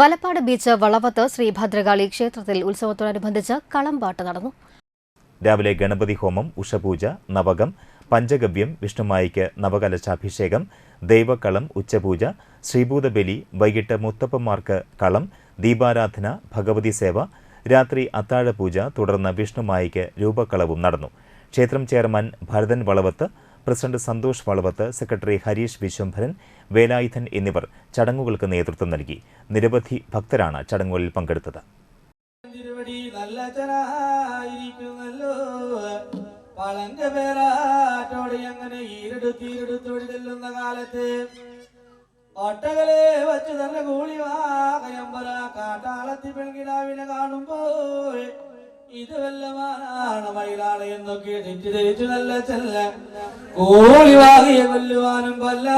Valappad beach Valavath Shri Bhadrakali ക്ഷേത്രത്തിൽ ഉത്സവത്തോടനുബന്ധിച്ച് കളംപാട്ട് നടന്നു. രാവിലെ ഗണപതി ഹോമം ഉഷപൂജ നവകം പഞ്ചഗവ്യം വിഷ്ണുമായിക്ക് നവകലശാഭിഷേകം ദൈവക്കളം ഉച്ചപൂജ ശ്രീഭൂതബലി വൈകിട്ട് മുത്തപ്പന്മാർക്ക് കളം ദീപാരാധന ഭഗവതി സേവ രാത്രി അത്താഴപൂജ തുടർന്ന് വിഷ്ണുമായിക്ക് രൂപക്കളവും നടന്നു. ക്ഷേത്രം chairman Bharathan Valavath president Santhosh Valavath secretary Harish Vishwambharan Velayudhan എന്നിവർ ചടങ്ങുകൾക്ക് നേതൃത്വം നൽകി. നിരവധി ഭക്തരാണ് ചടങ്ങുകളിൽ പങ്കെടുത്തത്. ഒട്ടകളെ വച്ചു തന്നെ കൂളി വാകയമ്പറ കാട്ടാളത്തി പെൺകിടാവിനെ കാണുമ്പോൾ ഇത് വല്ലവാനാണ് മയിലാണ് എന്നൊക്കെ തെറ്റിദ്ധരിച്ചു നല്ല ചെല്ല. കോളി വാകിയെ കൊല്ലുവാനും പല്ല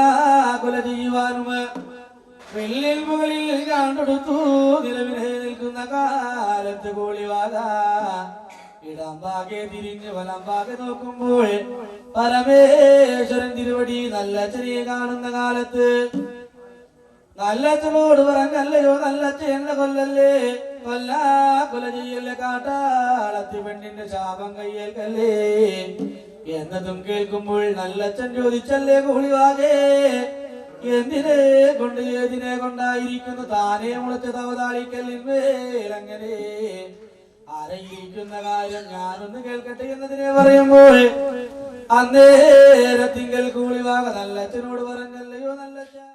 കൊല ചെയ്യുവാനും. വെള്ളിൽ മുകളിൽ കണ്ടെടുത്തു. നിലവിലെ നിൽക്കുന്ന കാലത്ത് കോളിവാക ഇടംബാകെ തിരിഞ്ഞ് വലംബാകെ നോക്കുമ്പോൾ പരമേശ്വരൻ തിരുവടി നല്ല ചെറിയ കാണുന്ന കാലത്ത് നല്ലച്ചനോട് പറഞ്ഞല്ലയോ നല്ലച്ച എന്നെ കൊല്ലല്ലേ? കൊല്ലാ കൊല ചെയ്യല്ലേ കാട്ടാളത്തി പെണ്ണിന്റെ ശാപം കയ്യേൽക്കല്ലേ? എന്നതും കേൾക്കുമ്പോൾ നല്ലച്ചൻ ചോദിച്ചല്ലേ കൂളിവാകേ? എന്തിനെ കൊണ്ട് ഏതിനെ കൊണ്ടായിരിക്കുന്നു? താനേ മുളച്ച തവതാളിക്കല്ലിന്മേലങ്ങനെ ആരയിരിക്കുന്ന കാര്യം ഞാനൊന്ന് കേൾക്കട്ടെ എന്നതിനെ പറയുമ്പോൾ അന്നേരത്തിങ്കൽ കൂളിവാക. നല്ലച്ചനോട് പറഞ്ഞല്ലയോ നല്ലച്ഛ